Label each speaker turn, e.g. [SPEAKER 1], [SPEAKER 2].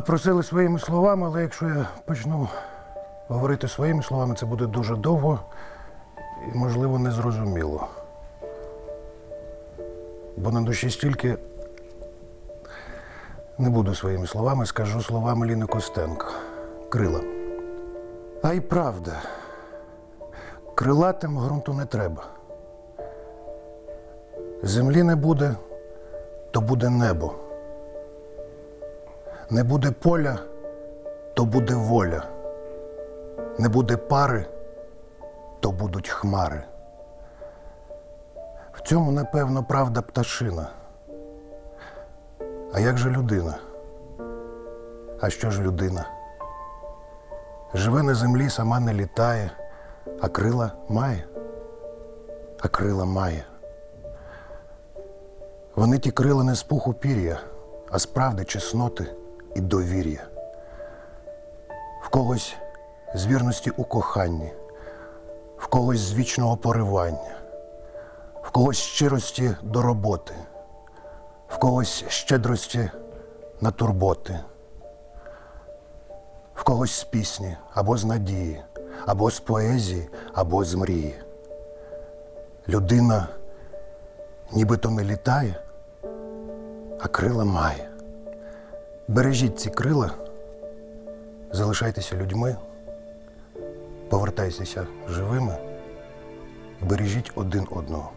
[SPEAKER 1] Просили своїми словами, але якщо я почну говорити своїми словами, це буде дуже довго і, можливо, незрозуміло. Бо на душі стільки не буду своїми словами, скажу словами Ліни Костенко. Крила. А й правда, крилатим ґрунту не треба. Землі не буде, то буде небо. Не буде поля, то буде воля. Не буде пари, то будуть хмари. В цьому, напевно, правда пташина. А як же людина? А що ж людина? Живе на землі, сама не літає, а крила має. А крила має. Вони ті крила не з пуху пір'я, а з правди, чесноти і довір'я. В когось з вірності у коханні, в когось з вічного поривання, в когось щирості до роботи, в когось щедрості на турботи, в когось з пісні або з надії, або з поезії, або з мрії. Людина нібито не літає, а крила має. Бережіть ці крила, залишайтеся людьми, повертайтеся живими бережіть один одного.